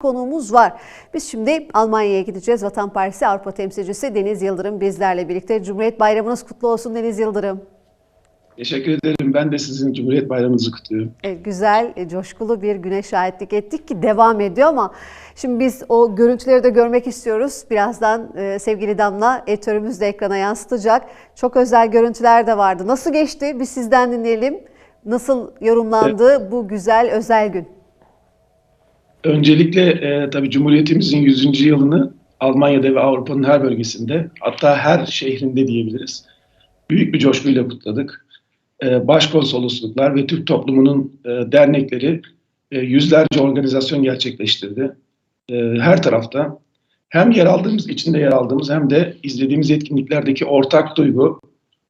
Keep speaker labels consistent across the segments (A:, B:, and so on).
A: konuğumuz var. Biz şimdi Almanya'ya gideceğiz. Vatan Partisi Avrupa temsilcisi Deniz Yıldırım bizlerle birlikte. Cumhuriyet Bayramınız kutlu olsun Deniz Yıldırım.
B: Teşekkür ederim. Ben de sizin Cumhuriyet Bayramınızı kutluyorum.
A: E, güzel, e, coşkulu bir güne şahitlik ettik ki devam ediyor ama şimdi biz o görüntüleri de görmek istiyoruz. Birazdan e, sevgili Damla editörümüz de ekrana yansıtacak. Çok özel görüntüler de vardı. Nasıl geçti? Biz sizden dinleyelim. Nasıl yorumlandı bu güzel özel gün?
B: Öncelikle e, tabii Cumhuriyetimizin 100. yılını Almanya'da ve Avrupa'nın her bölgesinde hatta her şehrinde diyebiliriz. Büyük bir coşkuyla kutladık. E, başkonsolosluklar ve Türk toplumunun e, dernekleri e, yüzlerce organizasyon gerçekleştirdi. E, her tarafta hem yer aldığımız, içinde yer aldığımız hem de izlediğimiz etkinliklerdeki ortak duygu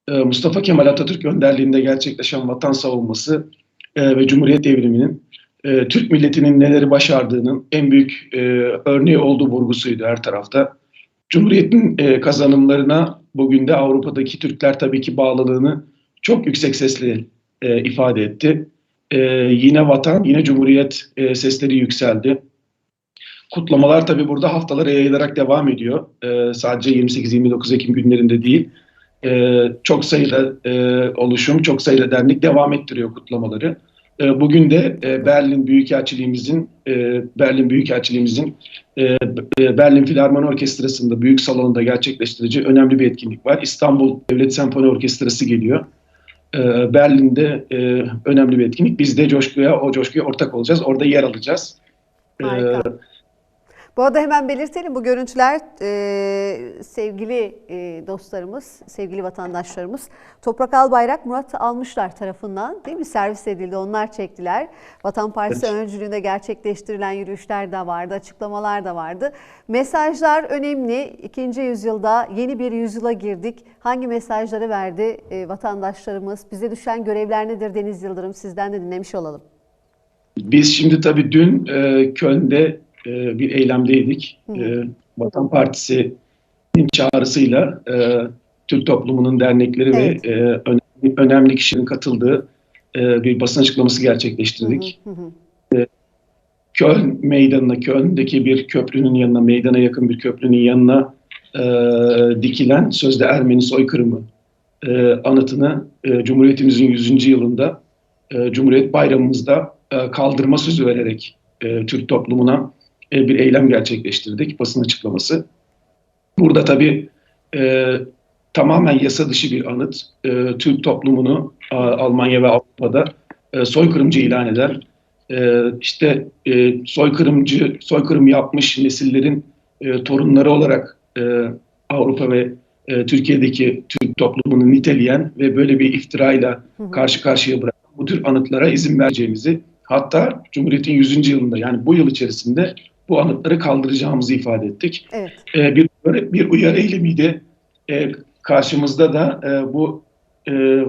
B: e, Mustafa Kemal Atatürk önderliğinde gerçekleşen vatan savunması e, ve Cumhuriyet devriminin e, Türk milletinin neleri başardığının en büyük e, örneği olduğu vurgusuydu her tarafta. Cumhuriyetin e, kazanımlarına bugün de Avrupa'daki Türkler tabii ki bağlılığını çok yüksek sesle e, ifade etti. E, yine vatan, yine Cumhuriyet e, sesleri yükseldi. Kutlamalar tabii burada haftalara yayılarak devam ediyor. E, sadece 28-29 Ekim günlerinde değil. E, çok sayıda e, oluşum, çok sayıda dernek devam ettiriyor kutlamaları. E, Bugün de e, Berlin Büyükelçiliğimizin e, Berlin Büyükelçiliğimizin Berlin Filarmoni Orkestrası'nda büyük salonunda gerçekleştirici önemli bir etkinlik var. İstanbul Devlet Senfoni Orkestrası geliyor. Berlin'de önemli bir etkinlik. Biz de coşkuya o coşkuya ortak olacağız. Orada yer alacağız.
A: Harika. Bu arada hemen belirtelim bu görüntüler e, sevgili e, dostlarımız, sevgili vatandaşlarımız Toprak Albayrak Murat Almışlar tarafından değil mi servis edildi. Onlar çektiler. Vatan Partisi
B: Evet.
A: öncülüğünde gerçekleştirilen yürüyüşler de vardı, açıklamalar da vardı. Mesajlar önemli. İkinci yüzyılda yeni bir yüzyıla girdik. Hangi mesajları verdi e, vatandaşlarımız? Bize düşen görevler nedir Deniz Yıldırım? Sizden de dinlemiş olalım.
B: Biz şimdi tabii dün e, Köln'de e, bir eylemdeydik. E, Vatan Partisi'nin çağrısıyla e, Türk toplumunun dernekleri
A: Evet.
B: ve e, önemli, önemli kişilerin katıldığı e, bir basın açıklaması gerçekleştirdik.
A: Hı hı hı.
B: Köln meydanına, Köln'deki bir köprünün yanına, meydana yakın bir köprünün yanına e, dikilen sözde Ermeni soykırımı e, anıtını e, Cumhuriyetimizin 100. yılında e, Cumhuriyet Bayramımızda e, kaldırma sözü vererek e, Türk toplumuna e, bir eylem gerçekleştirdik, basın açıklaması. Burada tabii e, tamamen yasa dışı bir anıt, e, Türk toplumunu a, Almanya ve Avrupa'da e, soykırımcı ilan eden, e, işte e, soykırımcı, soykırım yapmış nesillerin e, torunları olarak e, Avrupa ve e, Türkiye'deki Türk toplumunu niteleyen ve böyle bir iftirayla karşı karşıya bırakan bu tür anıtlara izin vereceğimizi hatta Cumhuriyet'in 100. yılında yani bu yıl içerisinde bu anıtları kaldıracağımızı ifade ettik.
A: Evet.
B: E, bir, bir uyarı eylemiydi. E, karşımızda da e, bu e,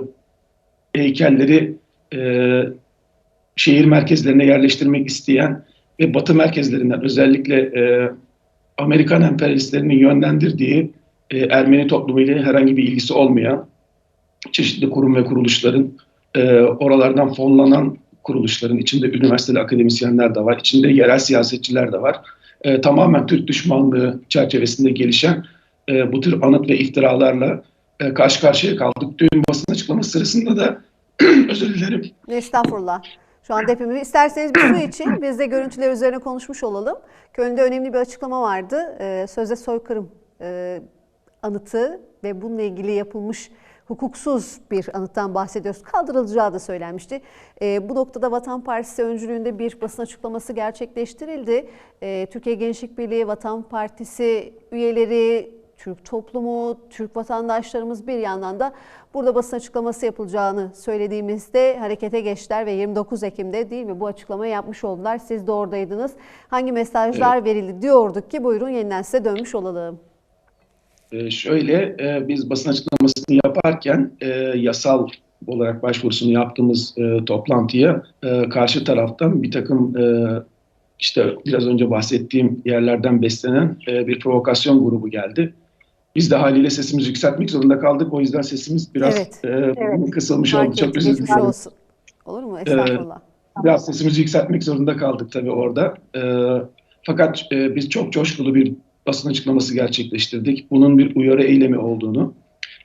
B: heykelleri e, şehir merkezlerine yerleştirmek isteyen ve batı merkezlerinden özellikle e, Amerikan emperyalistlerinin yönlendirdiği e, Ermeni toplumuyla herhangi bir ilgisi olmayan çeşitli kurum ve kuruluşların e, oralardan fonlanan kuruluşların içinde üniversiteli akademisyenler de var, içinde yerel siyasetçiler de var. E, tamamen Türk düşmanlığı çerçevesinde gelişen e, bu tür anıt ve iftiralarla e, karşı karşıya kaldık. Dün basın açıklaması sırasında da özür dilerim.
A: Estağfurullah. Şu anda hepimiz isterseniz bir su için biz de görüntüler üzerine konuşmuş olalım. Köln'de önemli bir açıklama vardı. Ee, sözde soykırım e, anıtı ve bununla ilgili yapılmış hukuksuz bir anıttan bahsediyoruz. Kaldırılacağı da söylenmişti. Ee, bu noktada Vatan Partisi öncülüğünde bir basın açıklaması gerçekleştirildi. Ee, Türkiye Gençlik Birliği, Vatan Partisi üyeleri, Türk toplumu, Türk vatandaşlarımız bir yandan da burada basın açıklaması yapılacağını söylediğimizde harekete geçtiler ve 29 Ekim'de değil mi bu açıklamayı yapmış oldular. Siz de oradaydınız. Hangi mesajlar verildi diyorduk ki buyurun yeniden size dönmüş olalım.
B: Ee, şöyle e, biz basın açıklamasını yaparken e, yasal olarak başvurusunu yaptığımız e, toplantıya e, karşı taraftan bir takım e, işte biraz önce bahsettiğim yerlerden beslenen e, bir provokasyon grubu geldi. Biz de haliyle sesimizi yükseltmek zorunda kaldık. O yüzden sesimiz biraz
A: Evet.
B: e, kısılmış
A: Fark
B: oldu. Çok özür dilerim.
A: olsun. Olur mu? Estağfurullah.
B: Biraz sesimizi yükseltmek zorunda kaldık tabii orada. Ee, Fakat e, biz çok coşkulu bir basın açıklaması gerçekleştirdik. Bunun bir uyarı eylemi olduğunu,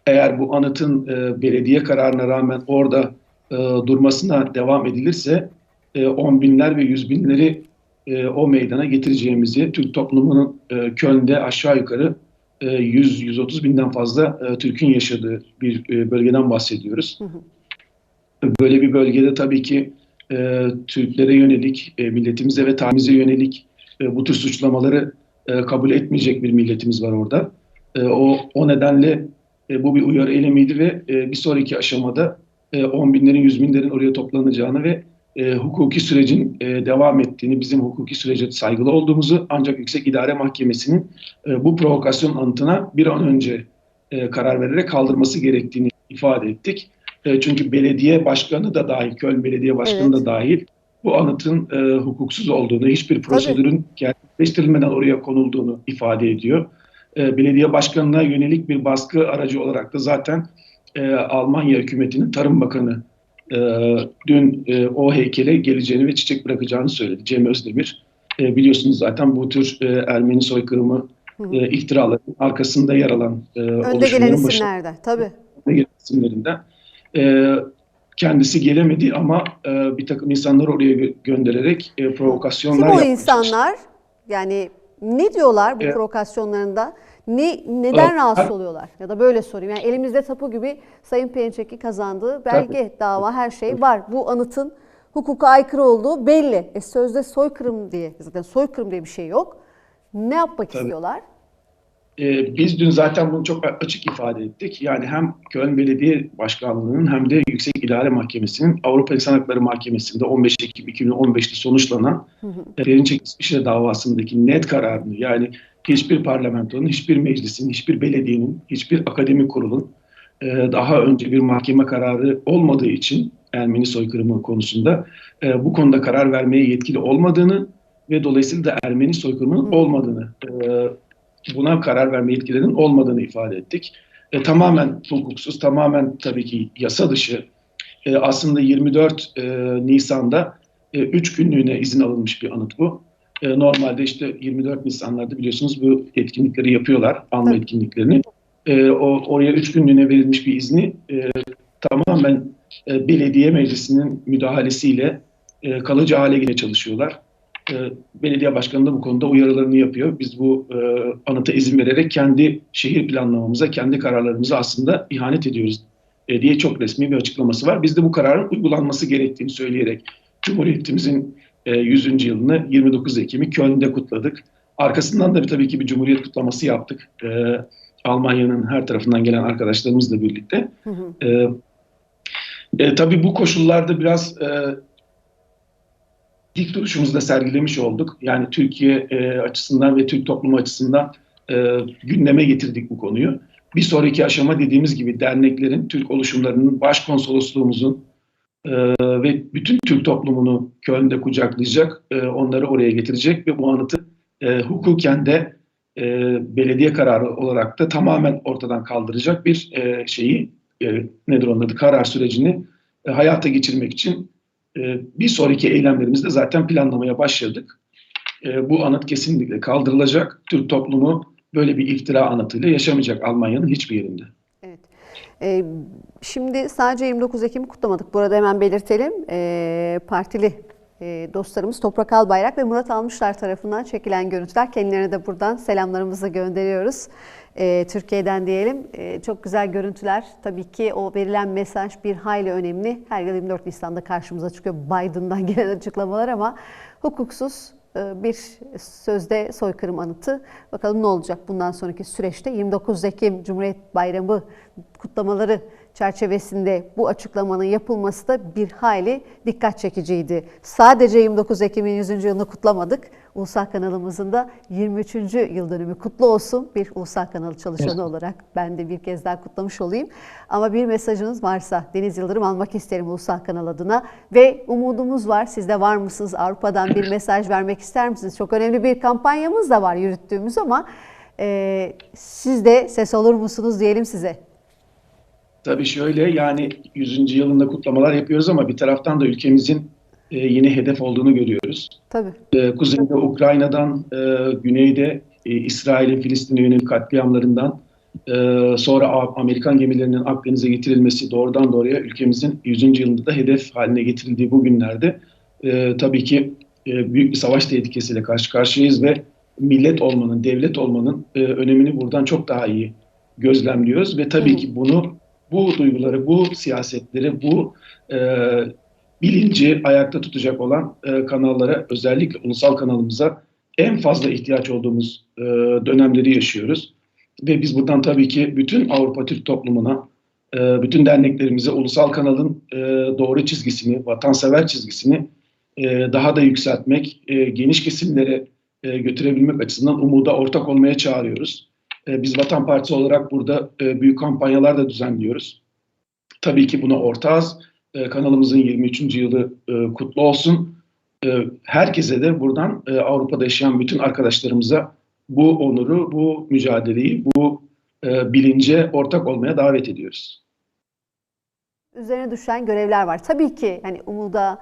B: eğer bu anıtın e, belediye kararına rağmen orada e, durmasına devam edilirse e, on binler ve yüz binleri e, o meydana getireceğimizi, Türk toplumunun e, Köln'de aşağı yukarı e, 100-130 binden fazla e, Türk'ün yaşadığı bir e, bölgeden bahsediyoruz.
A: Hı hı.
B: Böyle bir bölgede tabii ki e, Türklere yönelik, e, milletimize ve tarihimize yönelik e, bu tür suçlamaları e, kabul etmeyecek bir milletimiz var orada. E, o, o nedenle e, bu bir uyarı eylemiydi ve e, bir sonraki aşamada e, on binlerin, yüz binlerin oraya toplanacağını ve e, hukuki sürecin e, devam ettiğini, bizim hukuki sürece saygılı olduğumuzu ancak Yüksek İdare Mahkemesi'nin e, bu provokasyon anıtına bir an önce e, karar vererek kaldırması gerektiğini ifade ettik. E, çünkü belediye başkanı da dahil, Köln Belediye Başkanı
A: Evet.
B: da dahil bu anıtın e, hukuksuz olduğunu, hiçbir prosedürün gerçekleştirilmeden oraya konulduğunu ifade ediyor. E, belediye başkanına yönelik bir baskı aracı olarak da zaten e, Almanya hükümetinin Tarım Bakanı e, dün e, o heykele geleceğini ve çiçek bırakacağını söyledi. Cem Özdemir. E, biliyorsunuz zaten bu tür e, Ermeni soykırımı e, iftiraların arkasında yer alan e,
A: Önde gelen isimlerden tabii.
B: gelen isimlerinden. E, kendisi gelemedi ama e, bir takım insanları oraya gö- göndererek e,
A: Kim
B: provokasyonlar
A: o
B: yapmaya
A: insanlar? Yani ne diyorlar bu
B: Evet.
A: provokasyonlarında? Ne, neden
B: Evet.
A: rahatsız oluyorlar? Ya da böyle sorayım. Yani elimizde tapu gibi Sayın Perinçek'in kazandığı belge, dava, her şey var. Bu anıtın hukuka aykırı olduğu belli. E sözde soykırım diye, zaten soykırım diye bir şey yok. Ne yapmak
B: Tabii.
A: istiyorlar?
B: Ee, biz dün zaten bunu çok açık ifade ettik. Yani hem Köln Belediye Başkanlığı'nın hem de Yüksek İdare Mahkemesi'nin Avrupa İnsan Hakları Mahkemesi'nde 15 Ekim 2015'te sonuçlanan Perinçek İsviçre davasındaki net kararını yani hiçbir parlamentonun, hiçbir meclisin, hiçbir belediyenin, hiçbir akademik kurulun e, daha önce bir mahkeme kararı olmadığı için Ermeni soykırımı konusunda e, bu konuda karar vermeye yetkili olmadığını ve dolayısıyla da Ermeni soykırımının olmadığını e, buna karar verme yetkilerinin olmadığını ifade ettik. E, tamamen hukuksuz, tamamen tabii ki yasa dışı. E, aslında 24 e, Nisan'da 3 günlüğüne izin alınmış bir anıt bu. E, normalde işte 24 Nisanlarda biliyorsunuz bu etkinlikleri yapıyorlar, anma
A: Tabii.
B: etkinliklerini. E, o oraya 3 günlüğüne verilmiş bir izni e, tamamen e, belediye meclisinin müdahalesiyle e, kalıcı hale gele çalışıyorlar. E, belediye başkanı da bu konuda uyarılarını yapıyor. Biz bu e, anıta izin vererek kendi şehir planlamamıza, kendi kararlarımıza aslında ihanet ediyoruz e, diye çok resmi bir açıklaması var. Biz de bu kararın uygulanması gerektiğini söyleyerek Cumhuriyetimizin e, 100. yılını 29 Ekim'i Köln'de kutladık. Arkasından da bir, tabii ki bir Cumhuriyet kutlaması yaptık. E, Almanya'nın her tarafından gelen arkadaşlarımızla birlikte.
A: Hı hı.
B: E, e, tabii bu koşullarda biraz e, dik duruşumuzu da sergilemiş olduk. Yani Türkiye e, açısından ve Türk toplumu açısından e, gündeme getirdik bu konuyu. Bir sonraki aşama dediğimiz gibi derneklerin, Türk oluşumlarının, başkonsolosluğumuzun e, ve bütün Türk toplumunu Köln'de kucaklayacak, e, onları oraya getirecek ve bu anıtı e, hukuken de e, belediye kararı olarak da tamamen ortadan kaldıracak bir e, şeyi, e, nedir onun adı, karar sürecini e, hayata geçirmek için bir sonraki eylemlerimizde zaten planlamaya başladık. E, bu anıt kesinlikle kaldırılacak. Türk toplumu böyle bir iftira anıtıyla yaşamayacak Almanya'nın hiçbir yerinde.
A: Evet. Ee, şimdi sadece 29 Ekim'i kutlamadık. Burada hemen belirtelim. Ee, partili dostlarımız Toprak Albayrak ve Murat Almışlar tarafından çekilen görüntüler. Kendilerine de buradan selamlarımızı gönderiyoruz. Ee, Türkiye'den diyelim. Ee, çok güzel görüntüler. Tabii ki o verilen mesaj bir hayli önemli. Her yıl 24 Nisan'da karşımıza çıkıyor Biden'dan gelen açıklamalar ama hukuksuz e, bir sözde soykırım anıtı. Bakalım ne olacak bundan sonraki süreçte 29 Ekim Cumhuriyet Bayramı kutlamaları çerçevesinde bu açıklamanın yapılması da bir hayli dikkat çekiciydi. Sadece 29 Ekim'in 100. yılını kutlamadık. Ulusal kanalımızın da 23. yıl dönümü kutlu olsun. Bir ulusal kanalı çalışanı
B: Evet.
A: olarak ben de bir kez daha kutlamış olayım. Ama bir mesajınız varsa Deniz Yıldırım almak isterim ulusal kanal adına. Ve umudumuz var. Siz de var mısınız? Avrupa'dan bir mesaj vermek ister misiniz? Çok önemli bir kampanyamız da var yürüttüğümüz ama e, siz de ses olur musunuz diyelim size.
B: Tabii şöyle yani 100. yılında kutlamalar yapıyoruz ama bir taraftan da ülkemizin e, yeni hedef olduğunu görüyoruz.
A: Tabii.
B: E, kuzeyde Ukrayna'dan, e, güneyde e, İsrail'in Filistin'e yönelik katliamlarından, e, sonra Amerikan gemilerinin Akdeniz'e getirilmesi doğrudan doğruya ülkemizin 100. yılında da hedef haline getirildiği bu günlerde e, tabii ki e, büyük bir savaş tehlikesiyle karşı karşıyayız ve millet olmanın, devlet olmanın e, önemini buradan çok daha iyi gözlemliyoruz ve tabii
A: Hı.
B: ki bunu, bu duyguları, bu siyasetleri, bu e, bilinci ayakta tutacak olan e, kanallara, özellikle ulusal kanalımıza en fazla ihtiyaç olduğumuz e, dönemleri yaşıyoruz. Ve biz buradan tabii ki bütün Avrupa Türk toplumuna, e, bütün derneklerimize ulusal kanalın e, doğru çizgisini, vatansever çizgisini e, daha da yükseltmek, e, geniş kesimlere e, götürebilmek açısından umuda ortak olmaya çağırıyoruz. E, biz Vatan Partisi olarak burada e, büyük kampanyalar da düzenliyoruz. Tabii ki buna ortağız. E, kanalımızın 23. yılı kutlu olsun. Herkese de buradan Avrupa'da yaşayan bütün arkadaşlarımıza bu onuru, bu mücadeleyi, bu bilince ortak olmaya davet ediyoruz.
A: Üzerine düşen görevler var. Tabii ki hani umuda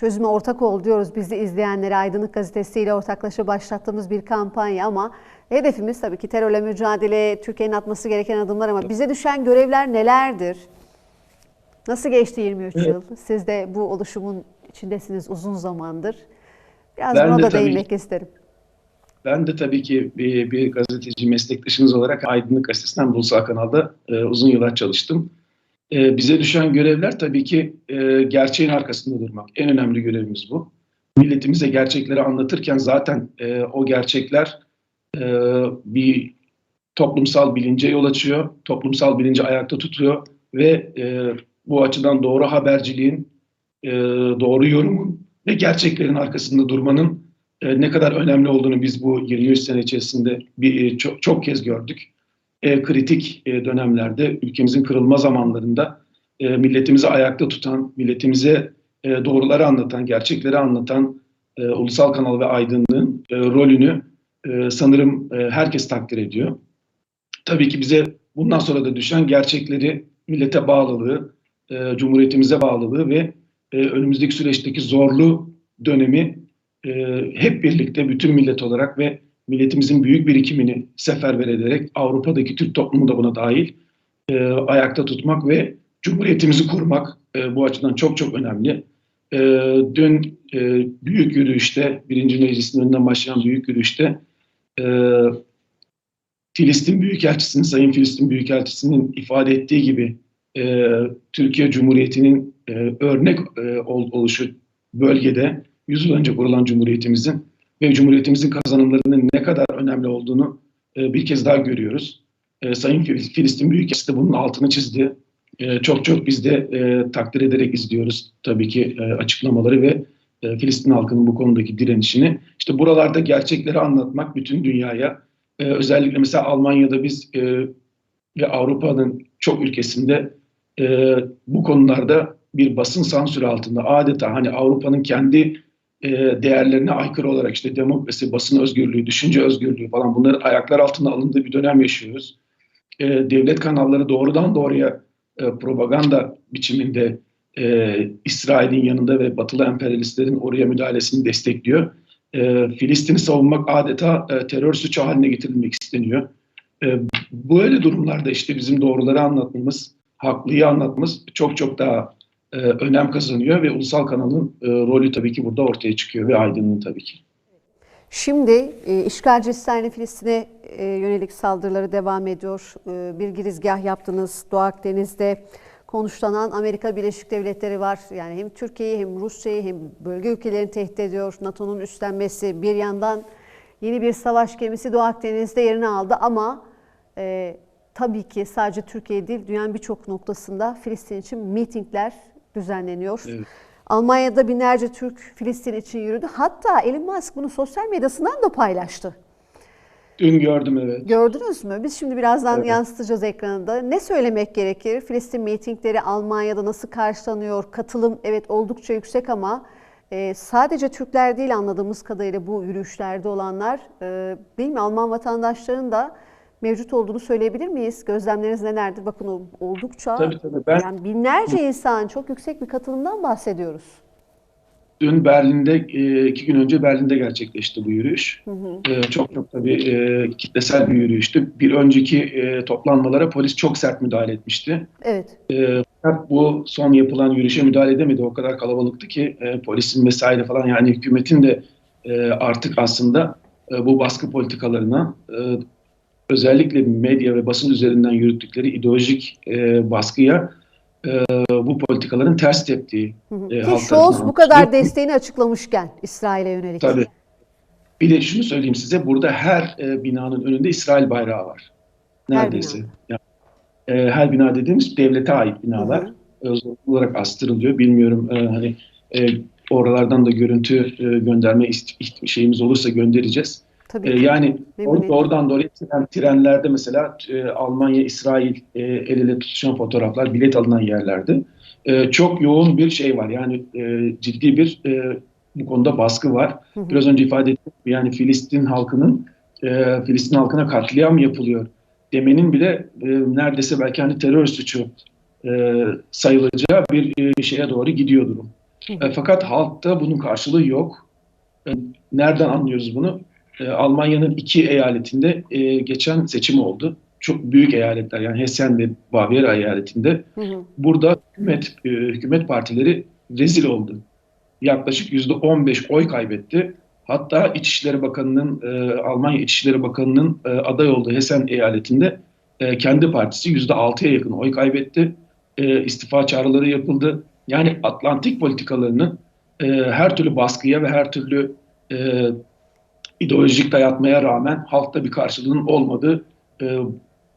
A: çözüme ortak ol diyoruz bizi izleyenlere Aydınlık Gazetesi ile ortaklaşa başlattığımız bir kampanya ama hedefimiz tabii ki terörle mücadele, Türkiye'nin atması gereken adımlar ama bize düşen görevler nelerdir? Nasıl geçti 23
B: Evet.
A: yıl? Siz de bu oluşumun içindesiniz uzun zamandır. Biraz
B: Ben
A: buna
B: de
A: da
B: tabii-
A: değinmek isterim.
B: Ben de tabii ki bir, bir gazeteci meslektaşınız olarak Aydınlık Gazetesi'nden Ulusal Kanal'da e, uzun yıllar çalıştım. E, bize düşen görevler tabii ki e, gerçeğin arkasında durmak. En önemli görevimiz bu. Milletimize gerçekleri anlatırken zaten e, o gerçekler e, bir toplumsal bilince yol açıyor, toplumsal bilinci ayakta tutuyor ve e, bu açıdan doğru haberciliğin, e, doğru yorumun ve gerçeklerin arkasında durmanın e, ne kadar önemli olduğunu biz bu 23 sene içerisinde bir, e, çok, çok kez gördük. E, kritik e, dönemlerde, ülkemizin kırılma zamanlarında e, milletimizi ayakta tutan, milletimize e, doğruları anlatan, gerçekleri anlatan e, ulusal kanal ve aydınlığın e, rolünü e, sanırım e, herkes takdir ediyor. Tabii ki bize bundan sonra da düşen gerçekleri millete bağlılığı, e, cumhuriyetimize bağlılığı ve e, önümüzdeki süreçteki zorlu dönemi e, hep birlikte bütün millet olarak ve milletimizin büyük birikimini seferber ederek Avrupa'daki Türk toplumu da buna dahil e, ayakta tutmak ve cumhuriyetimizi kurmak e, bu açıdan çok çok önemli. E, dün e, büyük yürüyüşte, birinci meclisin önünden başlayan büyük yürüyüşte e, Filistin Büyükelçisi'nin, Sayın Filistin Büyükelçisi'nin ifade ettiği gibi e, Türkiye Cumhuriyeti'nin e, örnek e, ol- oluşu bölgede 100 yıl önce kurulan Cumhuriyetimizin ve Cumhuriyetimizin kazanımlarının ne kadar önemli olduğunu e, bir kez daha görüyoruz. E, Sayın Fil- Filistin Büyükelçisi de bunun altını çizdi. E, çok çok biz de e, takdir ederek izliyoruz tabii ki e, açıklamaları ve e, Filistin halkının bu konudaki direnişini. İşte buralarda gerçekleri anlatmak bütün dünyaya, e, özellikle mesela Almanya'da biz e, ve Avrupa'nın çok ülkesinde e, bu konularda bir basın sansürü altında adeta hani Avrupa'nın kendi e, değerlerine aykırı olarak işte demokrasi, basın özgürlüğü, düşünce özgürlüğü falan bunların ayaklar altında alındığı bir dönem yaşıyoruz. E, devlet kanalları doğrudan doğruya e, propaganda biçiminde e, İsrail'in yanında ve batılı emperyalistlerin oraya müdahalesini destekliyor. Filistin'i savunmak adeta terör suçu haline getirilmek isteniyor. E, böyle durumlarda işte bizim doğruları anlatmamız, haklıyı anlatmamız çok çok daha e, önem kazanıyor ve ulusal kanalın e, rolü tabii ki burada ortaya çıkıyor ve aydınlığı tabii ki.
A: Şimdi e, işgalci İsrail'in Filistin'e e, yönelik saldırıları devam ediyor. E, bir girizgah yaptınız Doğu Akdeniz'de. Konuşlanan Amerika Birleşik Devletleri var. Yani hem Türkiye'yi hem Rusya'yı hem bölge ülkelerini tehdit ediyor. NATO'nun üstlenmesi bir yandan yeni bir savaş gemisi Doğu Akdeniz'de yerini aldı ama e, tabii ki sadece Türkiye değil dünyanın birçok noktasında Filistin için mitingler düzenleniyor.
B: Evet.
A: Almanya'da binlerce Türk Filistin için yürüdü. Hatta Elon Musk bunu sosyal medyasından da paylaştı.
B: Dün gördüm evet.
A: Gördünüz mü? Biz şimdi birazdan
B: Evet.
A: yansıtacağız ekranında. Ne söylemek gerekir? Filistin mitingleri Almanya'da nasıl karşılanıyor? Katılım evet oldukça yüksek ama e, sadece Türkler değil anladığımız kadarıyla bu yürüyüşlerde olanlar e, değil mi? Alman vatandaşların da mevcut olduğunu söyleyebilir miyiz? Gözlemleriniz nelerdir? Bakın oldukça
B: Tabii tabii ben
A: yani binlerce insan çok yüksek bir katılımdan bahsediyoruz.
B: dün Berlin'de, e, iki gün önce Berlin'de gerçekleşti bu yürüyüş.
A: Hı hı.
B: E, çok çok tabii e, kitlesel bir yürüyüştü. Bir önceki toplanmalara polis çok sert müdahale etmişti.
A: Evet.
B: Fakat bu son yapılan yürüyüşe müdahale edemedi. O kadar kalabalıktı ki polisin vesaire falan yani hükümetin de artık aslında bu baskı politikalarına özellikle medya ve basın üzerinden yürüttükleri ideolojik e, baskıya e, bu politikaların ters teptiği
A: Hı hı.
B: e,
A: Ki Scholz bu kadar desteğini açıklamışken İsrail'e yönelik.
B: Tabii. Bir de şunu söyleyeyim size, burada her e, binanın önünde İsrail bayrağı var.
A: Her
B: Neredeyse. Yani, e, her bina dediğimiz devlete ait binalar.
A: Hı
B: E, olarak astırılıyor. Bilmiyorum e, hani e, oralardan da görüntü e, gönderme şeyimiz olursa göndereceğiz.
A: Tabii.
B: E,
A: ki.
B: yani or- oradan doğruya tren, trenlerde mesela e, Almanya, İsrail e, el ele tutuşan fotoğraflar bilet alınan yerlerde. E, çok yoğun bir şey var. Yani e, ciddi bir e, bu konuda baskı var.
A: Hı hı.
B: Biraz önce ifade ettim. Yani Filistin halkının e, Filistin halkına katliam yapılıyor demenin bile e, neredeyse belki hani terör suçu e, sayılacağı bir e, şeye doğru gidiyor durum.
A: Hı hı.
B: E, fakat halkta bunun karşılığı yok. E, nereden anlıyoruz bunu? E, Almanya'nın iki eyaletinde e, geçen seçim oldu. Çok büyük eyaletler yani Hessen ve Bavyera eyaletinde.
A: Hı hı.
B: Burada hükümet e, hükümet partileri rezil oldu. Yaklaşık yüzde 15 oy kaybetti. Hatta İçişleri Bakanı'nın e, Almanya İçişleri Bakanı'nın e, aday olduğu Hessen eyaletinde e, kendi partisi yüzde 6'ya yakın oy kaybetti. E, istifa çağrıları yapıldı. Yani Atlantik politikalarının e, her türlü baskıya ve her türlü e, ideolojik dayatmaya rağmen halkta bir karşılığının olmadığı e,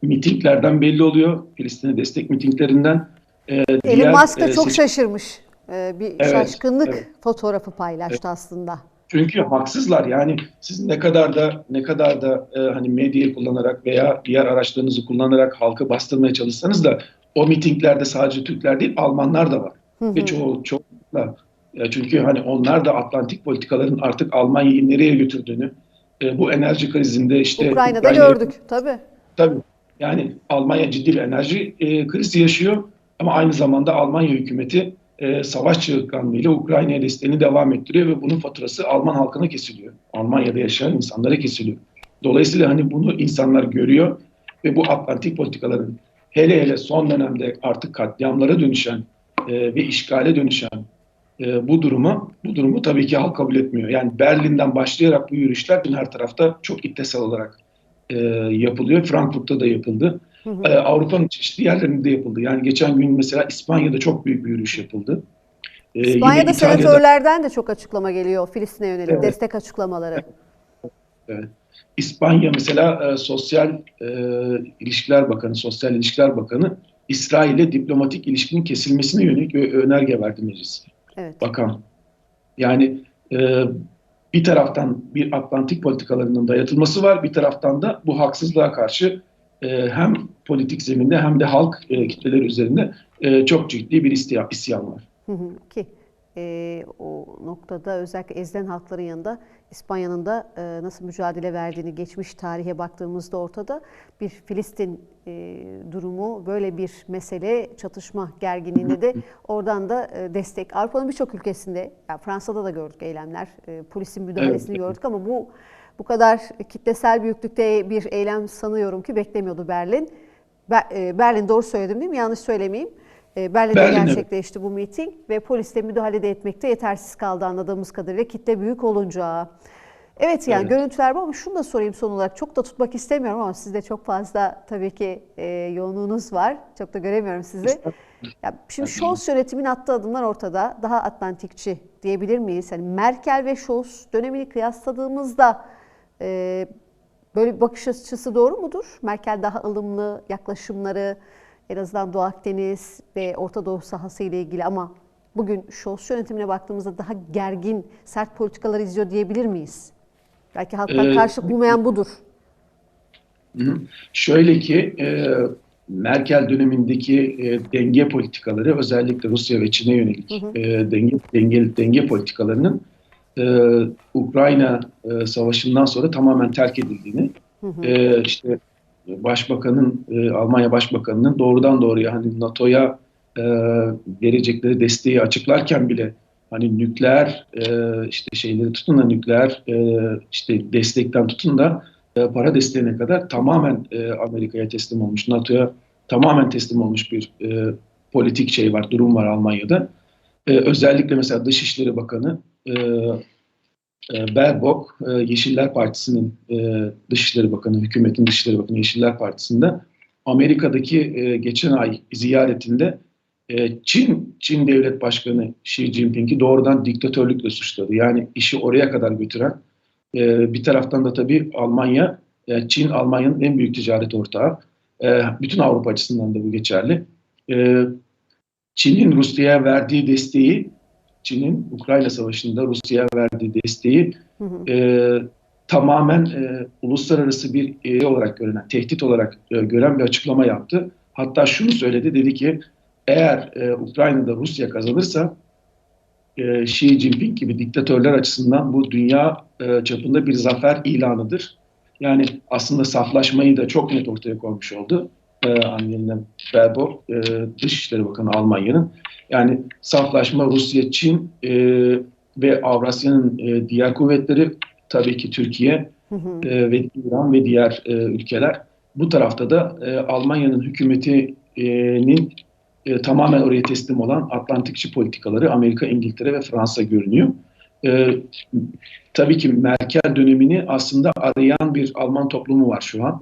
B: mitinglerden belli oluyor. Filistin'e destek mitinglerinden. E,
A: Elon
B: diğer,
A: Musk da
B: e,
A: çok şaşırmış. Ee, bir
B: Evet,
A: şaşkınlık
B: evet.
A: fotoğrafı paylaştı aslında.
B: Çünkü haksızlar yani siz ne kadar da ne kadar da e, hani medyayı kullanarak veya diğer araçlarınızı kullanarak halkı bastırmaya çalışsanız da o mitinglerde sadece Türkler değil Almanlar da var.
A: Hı hı.
B: Ve çoğu çoğunlukla e, çünkü hani onlar da Atlantik politikaların artık Almanya'yı nereye götürdüğünü e, bu enerji krizinde işte
A: Ukrayna'da
B: Ukrayna'ya-
A: gördük tabii.
B: Tabii. Yani Almanya ciddi bir enerji e, krizi yaşıyor ama aynı zamanda Almanya hükümeti e, savaş çığırtkanlığıyla Ukrayna'ya desteğini devam ettiriyor ve bunun faturası Alman halkına kesiliyor. Almanya'da yaşayan insanlara kesiliyor. Dolayısıyla hani bunu insanlar görüyor ve bu Atlantik politikaların hele hele son dönemde artık katliamlara dönüşen e, ve işgale dönüşen e, bu durumu bu durumu tabii ki halk kabul etmiyor. Yani Berlin'den başlayarak bu yürüyüşler dün her tarafta çok kitlesel olarak e, yapılıyor. Frankfurt'ta da yapıldı.
A: Hı hı.
B: E, Avrupa'nın çeşitli yerlerinde yapıldı. Yani geçen gün mesela İspanya'da çok büyük bir yürüyüş yapıldı. E,
A: İspanya'da senatörlerden de çok açıklama geliyor Filistin'e yönelik
B: Evet.
A: destek açıklamaları.
B: Evet. İspanya mesela e, Sosyal e, İlişkiler Bakanı, Sosyal İlişkiler Bakanı İsrail'le diplomatik ilişkinin kesilmesine yönelik önerge verdi meclis.
A: Evet.
B: Bakan. Yani e, bir taraftan bir Atlantik politikalarının dayatılması var, bir taraftan da bu haksızlığa karşı e, hem politik zeminde hem de halk e, kitleleri üzerinde e, çok ciddi bir isyan, isyan var.
A: Hı hı. Ki e, o noktada özellikle ezilen halkların yanında İspanya'nın da e, nasıl mücadele verdiğini geçmiş tarihe baktığımızda ortada bir Filistin e, durumu böyle bir mesele çatışma gerginliğinde de oradan da e, destek. Avrupa'nın birçok ülkesinde ya Fransa'da da gördük eylemler polisin müdahalesini
B: Evet.
A: gördük ama bu bu kadar kitlesel büyüklükte bir eylem sanıyorum ki beklemiyordu Berlin. Be- e, Berlin doğru söyledim değil mi? Yanlış söylemeyeyim. E, Berlin'de
B: Berlin, evet.
A: gerçekleşti bu miting ve polis de müdahale de etmekte yetersiz kaldı anladığımız kadarıyla kitle büyük olunca. Evet yani
B: Evet.
A: görüntüler var ama şunu da sorayım son olarak. Çok da tutmak istemiyorum ama sizde çok fazla tabii ki e, yoğunluğunuz var. Çok da göremiyorum sizi. Ya şimdi Scholz yönetimin attığı adımlar ortada. Daha Atlantikçi diyebilir miyiz? Yani Merkel ve Scholz dönemini kıyasladığımızda e, böyle bir bakış açısı doğru mudur? Merkel daha ılımlı yaklaşımları en azından Doğu Akdeniz ve Orta Doğu sahası ile ilgili ama bugün Scholz yönetimine baktığımızda daha gergin, sert politikalar izliyor diyebilir miyiz? Belki halktan
B: Ee,
A: karşılık bulmayan budur.
B: Şöyle ki e, Merkel dönemindeki e, denge politikaları özellikle Rusya ve Çin'e yönelik
A: Hı hı.
B: e, denge, denge, denge politikalarının e, Ukrayna e, savaşından sonra tamamen terk edildiğini
A: Hı hı.
B: e, işte Başbakanın e, Almanya Başbakanı'nın doğrudan doğruya hani NATO'ya e, verecekleri desteği açıklarken bile hani nükleer e, işte şeyleri tutun da nükleer e, işte destekten tutun da e, para desteğine kadar tamamen e, Amerika'ya teslim olmuş, NATO'ya tamamen teslim olmuş bir e, politik şey var, durum var Almanya'da. E, özellikle mesela Dışişleri Bakanı e, e, Baerbock, e, Yeşiller Partisi'nin e, Dışişleri Bakanı, hükümetin Dışişleri Bakanı Yeşiller Partisi'nde Amerika'daki e, geçen ay ziyaretinde e, Çin Çin Devlet Başkanı Xi Jinping'i doğrudan diktatörlükle suçladı. Yani işi oraya kadar götüren e, bir taraftan da tabii Almanya, e, Çin Almanya'nın en büyük ticaret ortağı. E, bütün Avrupa açısından da bu geçerli. E, Çin'in Rusya'ya verdiği desteği, Çin'in Ukrayna Savaşı'nda Rusya'ya verdiği desteği
A: Hı hı.
B: e, tamamen e, uluslararası bir e, olarak görünen, tehdit olarak e, gören bir açıklama yaptı. Hatta şunu söyledi, dedi ki eğer e, Ukrayna'da Rusya kazanırsa e, Xi Jinping gibi diktatörler açısından bu dünya e, çapında bir zafer ilanıdır. Yani aslında saflaşmayı da çok net ortaya koymuş oldu. E, Annalena Baerbock, e, Dışişleri Bakanı Almanya'nın. Yani saflaşma Rusya, Çin e, ve Avrasya'nın e, diğer kuvvetleri tabii ki Türkiye
A: Hı hı.
B: e, ve İran ve diğer e, ülkeler. Bu tarafta da e, Almanya'nın hükümetinin e, tamamen oraya teslim olan Atlantikçi politikaları Amerika, İngiltere ve Fransa görünüyor. E, tabii ki Merkel dönemini aslında arayan bir Alman toplumu var şu an.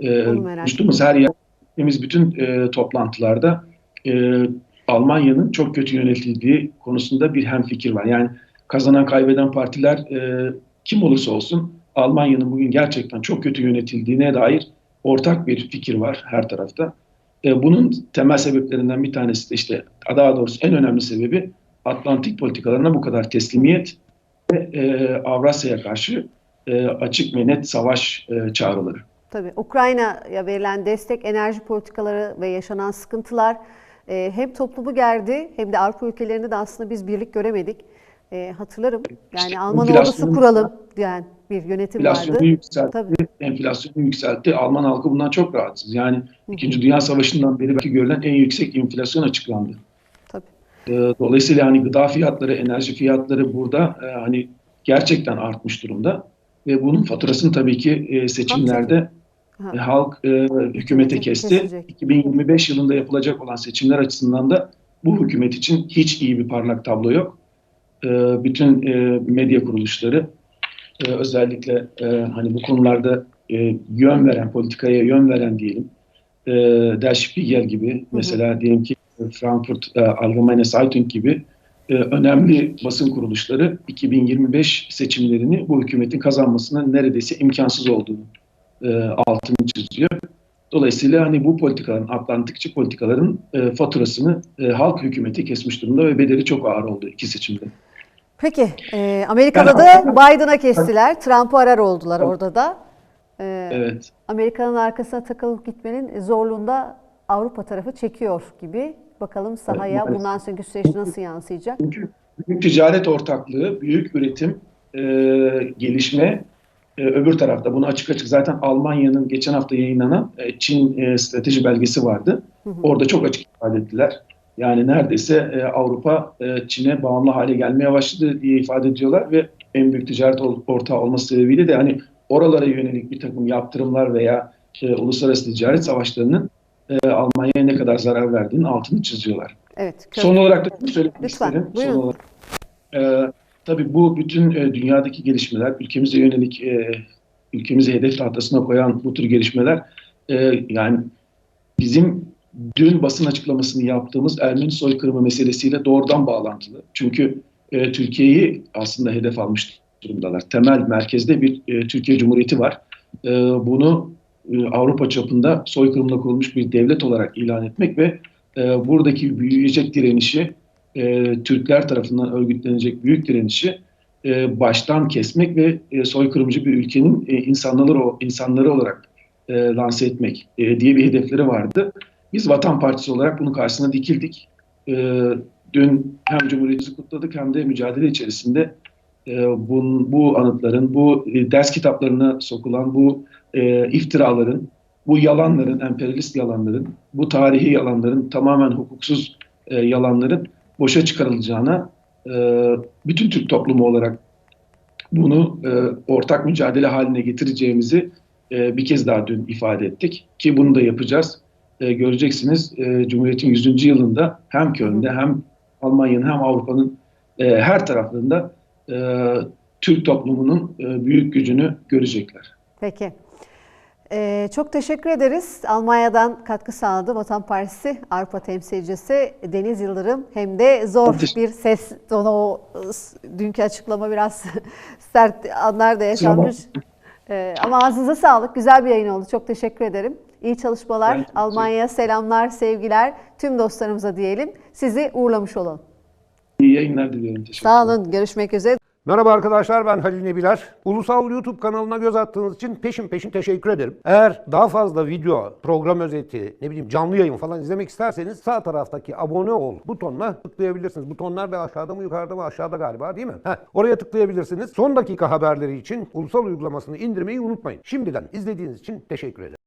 B: E, konuştuğumuz her yer, bütün e, toplantılarda e, Almanya'nın çok kötü yönetildiği konusunda bir hemfikir var. Yani kazanan kaybeden partiler e, kim olursa olsun Almanya'nın bugün gerçekten çok kötü yönetildiğine dair ortak bir fikir var her tarafta. E, bunun temel sebeplerinden bir tanesi de işte daha doğrusu en önemli sebebi Atlantik politikalarına bu kadar teslimiyet ve e, Avrasya'ya karşı e, açık ve net savaş e, çağrıları.
A: Tabii Ukrayna'ya verilen destek, enerji politikaları ve yaşanan sıkıntılar e, hem toplumu gerdi hem de Avrupa ülkelerinde de aslında biz birlik göremedik. E, hatırlarım yani
B: İşte
A: Alman ordusu kuralım diyen bir yönetim
B: Enflasyonu
A: vardı.
B: yükseltti.
A: Tabii.
B: Enflasyonu yükseltti. Alman halkı bundan çok rahatsız. Yani İkinci Dünya Savaşı'ndan beri belki görülen en yüksek enflasyon açıklandı.
A: Tabii.
B: Ee, Dolayısıyla hani gıda fiyatları, enerji fiyatları burada e, hani gerçekten artmış durumda ve bunun faturasını tabii ki e, seçimlerde e, halk e, hükümete kesti.
A: Kesecek.
B: 2025 yılında yapılacak olan seçimler açısından da bu hükümet için hiç iyi bir parlak tablo yok. E, bütün e, medya kuruluşları e, özellikle e, hani bu konularda e, yön veren, politikaya yön veren diyelim. E, Der Spiegel gibi mesela diyelim ki Frankfurt e, Allgemeine Zeitung gibi e, önemli basın kuruluşları 2025 seçimlerini bu hükümetin kazanmasının neredeyse imkansız olduğunu e, altını çiziyor. Dolayısıyla hani bu politikaların, Atlantikçi politikaların e, faturasını e, halk hükümeti kesmiş durumda ve bedeli çok ağır oldu iki seçimde.
A: Peki e, Amerika'da da Biden'a kestiler. Trump'ı arar oldular orada da. E,
B: Evet.
A: Amerika'nın arkasına takılıp gitmenin zorluğunda Avrupa tarafı çekiyor gibi. Bakalım sahaya
B: maalesef.
A: bundan sonraki süreç nasıl yansıyacak?
B: Çünkü büyük ticaret ortaklığı, büyük üretim, e, gelişme e, öbür tarafta. Bunu açık açık zaten Almanya'nın geçen hafta yayınlanan e, Çin e, strateji belgesi vardı. Orada çok açık ifade ettiler. Yani neredeyse e, Avrupa e, Çin'e bağımlı hale gelmeye başladı diye ifade ediyorlar ve en büyük ticaret ortağı olması sebebiyle de hani oralara yönelik bir takım yaptırımlar veya e, uluslararası ticaret savaşlarının e, Almanya'ya ne kadar zarar verdiğinin altını çiziyorlar.
A: Evet. kö-
B: Son olarak da söylemek
A: Lütfen,
B: isterim.
A: buyurun.
B: Son olarak, e, tabii bu bütün e, dünyadaki gelişmeler, ülkemize yönelik, e, ülkemizi hedef tahtasına koyan bu tür gelişmeler, e, yani bizim dün basın açıklamasını yaptığımız Ermeni soykırımı meselesiyle doğrudan bağlantılı. Çünkü e, Türkiye'yi aslında hedef almış durumdalar. Temel merkezde bir e, Türkiye Cumhuriyeti var. E, bunu e, Avrupa çapında soykırımla kurulmuş bir devlet olarak ilan etmek ve e, buradaki büyüyecek direnişi, e, Türkler tarafından örgütlenecek büyük direnişi e, baştan kesmek ve e, soykırımcı bir ülkenin e, insanları insanları olarak e, lanse etmek e, diye bir hedefleri vardı. Biz Vatan Partisi olarak bunun karşısına dikildik. E, dün hem Cumhuriyetimizi kutladık hem de mücadele içerisinde e, bu, bu anıtların, bu e, ders kitaplarına sokulan bu e, iftiraların, bu yalanların, emperyalist yalanların, bu tarihi yalanların, tamamen hukuksuz e, yalanların boşa çıkarılacağına e, bütün Türk toplumu olarak bunu e, ortak mücadele haline getireceğimizi e, bir kez daha dün ifade ettik ki bunu da yapacağız. E, göreceksiniz e, Cumhuriyet'in 100. yılında hem Köln'de hem Almanya'nın hem Avrupa'nın e, her taraflarında e, Türk toplumunun e, büyük gücünü görecekler.
A: Peki. Ee, çok teşekkür ederiz. Almanya'dan katkı sağladı Vatan Partisi Avrupa temsilcisi Deniz Yıldırım. Hem de zor bir ses tonu o dünkü açıklama biraz sert anlar da yaşanmış. Ee, ama ağzınıza sağlık. Güzel bir yayın oldu. Çok teşekkür ederim. İyi çalışmalar.
B: Ben
A: Almanya'ya selamlar, sevgiler. Tüm dostlarımıza diyelim. Sizi uğurlamış olalım.
B: İyi yayınlar diliyorum. Teşekkür
A: Sağ olun. Görüşmek üzere.
C: Merhaba arkadaşlar ben Halil Nebiler. Ulusal YouTube kanalına göz attığınız için peşin peşin teşekkür ederim. Eğer daha fazla video, program özeti, ne bileyim canlı yayın falan izlemek isterseniz sağ taraftaki abone ol butonuna tıklayabilirsiniz. Butonlar da aşağıda mı yukarıda mı aşağıda galiba değil mi? Heh, oraya tıklayabilirsiniz. Son dakika haberleri için ulusal uygulamasını indirmeyi unutmayın. Şimdiden izlediğiniz için teşekkür ederim.